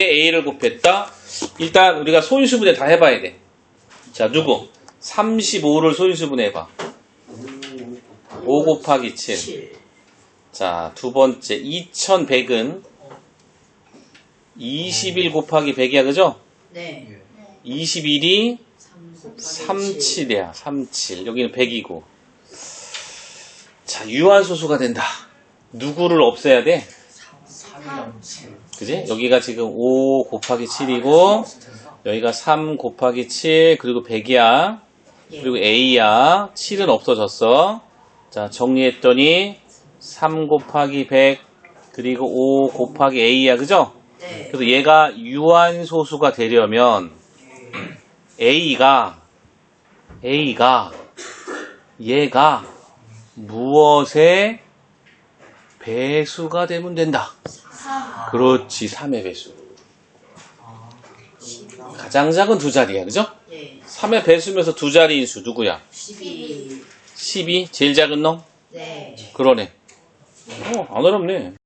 A를 곱했다. 일단 우리가 소인수분해 다 해봐야 돼. 자, 누구? 35를 소인수분해 해봐. 5 곱하기 7. 7. 자, 두 번째. 2100은 21 곱하기 100이야, 그죠? 네. 21이 3 곱하기 7. 37이야, 37. 여기는 100이고. 자, 유한소수가 된다. 누구를 없애야 돼? 3이랑 7. 그지? 여기가 지금 5 곱하기 7이고, 여기가 3 곱하기 7, 그리고 100이야. 예. 그리고 A야. 7은 없어졌어. 자, 정리했더니 3 곱하기 100, 그리고 5 곱하기 A야. 그죠? 네. 그래서 얘가 유한소수가 되려면 A가 A가 얘가 무엇의 배수가 되면 된다. 그렇지, 3의 배수. 가장 작은 두 자리야, 그죠? 예. 3의 배수면서 두 자리인 수 누구야? 12. 12? 제일 작은 놈? 네. 그러네. 어, 안 어렵네.